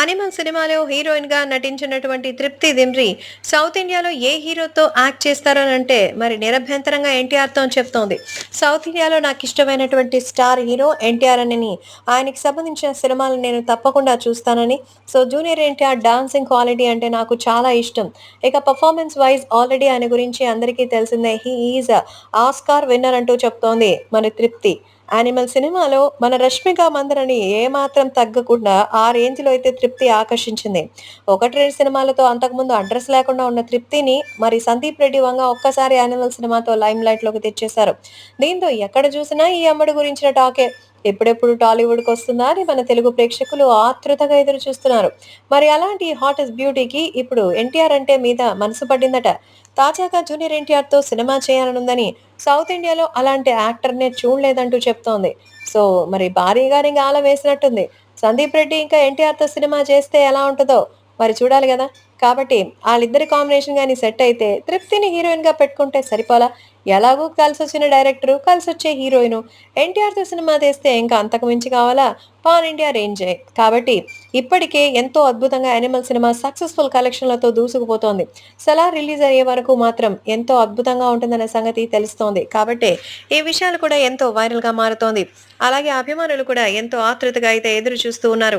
Animal సినిమాలో హీరోయిన్గా నటించినటువంటి తృప్తి దిమ్రి సౌత్ ఇండియాలో ఏ హీరోతో యాక్ట్ చేస్తారని అంటే మరి నిరభ్యంతరంగా ఎన్టీఆర్తో చెప్తోంది. సౌత్ ఇండియాలో నాకు ఇష్టమైనటువంటి స్టార్ హీరో ఎన్టీఆర్ అని ఆయనకి సంబంధించిన సినిమాలు నేను తప్పకుండా చూస్తానని. So Junior NTR dancing quality అంటే నాకు చాలా ఇష్టం. ఇక పర్ఫార్మెన్స్ వైజ్ ఆల్రెడీ ఆయన గురించి అందరికీ తెలిసిందే హీ ఈజ్ ఆస్కార్ విన్నర్ అంటూ చెప్తోంది మన తృప్తి. యానిమల్ సినిమాలో మన రష్మిక మందరని ఏమాత్రం తగ్గకుండా ఆ రేంజ్లో అయితే తృప్తి ఆకర్షించింది. ఒకటి రెండు సినిమాలతో అంతకుముందు అడ్రస్ లేకుండా ఉన్న తృప్తిని మరి సందీప్ రెడ్డి వంగ ఒక్కసారి యానిమల్ సినిమాతో లైమ్ లైట్లోకి తెచ్చేశారు. దీంతో ఎక్కడ చూసినా ఈ అమ్మడి గురించిన టాకే. ఎప్పుడెప్పుడు టాలీవుడ్కి వస్తుందా అని మన తెలుగు ప్రేక్షకులు ఆతృతగా ఎదురు చూస్తున్నారు. మరి అలాంటి హాటెస్ట్ బ్యూటీకి ఇప్పుడు ఎన్టీఆర్ అంటే మీద మనసు పడిందట. తాజాగా జూనియర్ ఎన్టీఆర్తో సినిమా చేయాలనుందని సౌత్ ఇండియాలో అలాంటి యాక్టర్నే చూడలేదంటూ చెప్తోంది. సో మరి భారీగానే ఆల వేసినట్టుంది. సందీప్ రెడ్డి ఇంకా ఎన్టీఆర్తో సినిమా చేస్తే ఎలా ఉంటుందో? మరి చూడాలి కదా. కాబట్టి వాళ్ళిద్దరి కాంబినేషన్ కానీ సెట్ అయితే తృప్తిని హీరోయిన్గా పెట్టుకుంటే సరిపోలా. ఎలాగూ కలిసి వచ్చిన డైరెక్టర్ కలిసి వచ్చే హీరోయిన్ ఎన్టీఆర్తో సినిమా తీస్తే ఇంకా అంతకు మించి కావాలా? పాన్ ఇండియా రేంజే కాబట్టి ఇప్పటికే ఎంతో అద్భుతంగా యానిమల్ సినిమా సక్సెస్ఫుల్ కలెక్షన్లతో దూసుకుపోతోంది. సలార్ రిలీజ్ అయ్యే వరకు మాత్రం ఎంతో అద్భుతంగా ఉంటుందనే సంగతి తెలుస్తోంది. కాబట్టి ఈ విషయాలు కూడా ఎంతో వైరల్గా మారుతోంది. అలాగే అభిమానులు కూడా ఎంతో ఆతృతగా అయితే ఎదురు చూస్తూ ఉన్నారు.